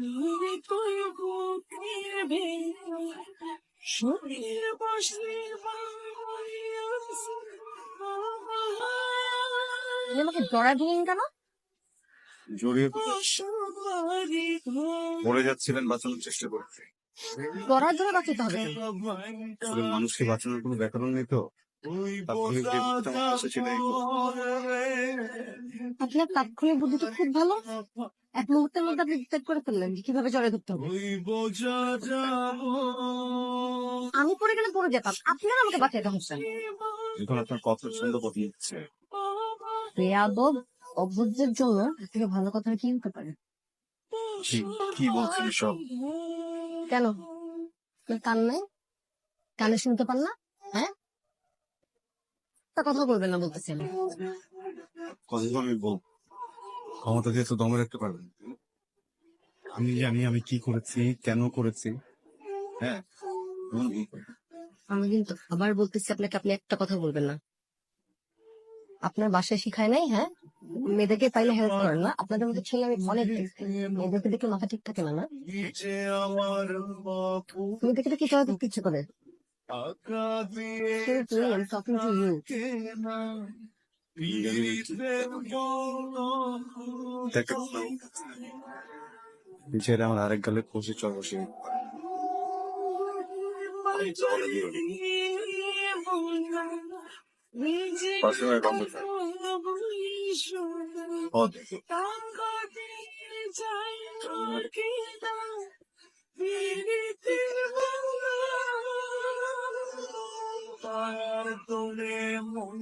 তুই শরীর বসে আমাকে জড়া দিলেন কেন? জড়িয়ে মরে যাচ্ছিলেন বাঁচানোর চেষ্টা করতে জড়ার জন্য বাঁচাতে হবে। মানুষকে বাঁচানোর কোনো ব্যাকরণ নেই তো। আপনার তাৎক্ষণিক বুদ্ধি তো খুব ভালো। এক মুহূর্তের মধ্যে আপনি ডিসাইড করে ফেললেন যে কীভাবে জড়ে ধরতে হবে। আমি পরে গেলে পড়ে যেতাম। আপনারা আমাকে বাঁচাইতে হচ্ছেন এখন আপনার বেয়াদব জন্য থেকে ভালো কথা কি হতে পারে? কি কি বলছেন সব কেন? কান নাই? কানে শুনতে না? হ্যাঁ? তা কথা বলবেন না বলতেছেন কথা আমি বলব। ক্ষমতা দিয়ে তো দমে রাখতে পারবেন। আমি জানি আমি কি করেছি কেন করেছি। হ্যাঁ। আমি কিন্তু আবার বলতেছি আপনাকে আপনি একটা কথা বলবেন না। আপনার বাসায় শিখায় নাই হ্যাঁ? মেয়েদেরকে পাইলে হেল্প করেন না। আপনাদের মধ্যে ছেলে আমি অনেক দেখছি। মেয়েদেরকে দেখে মাথা ঠিক থাকে না না? তুমি দেখে কি করা দেখতে ইচ্ছে করে। পিছের আমার আরেক গালে কষে চল বসে পাশে হয় মন তোলে মন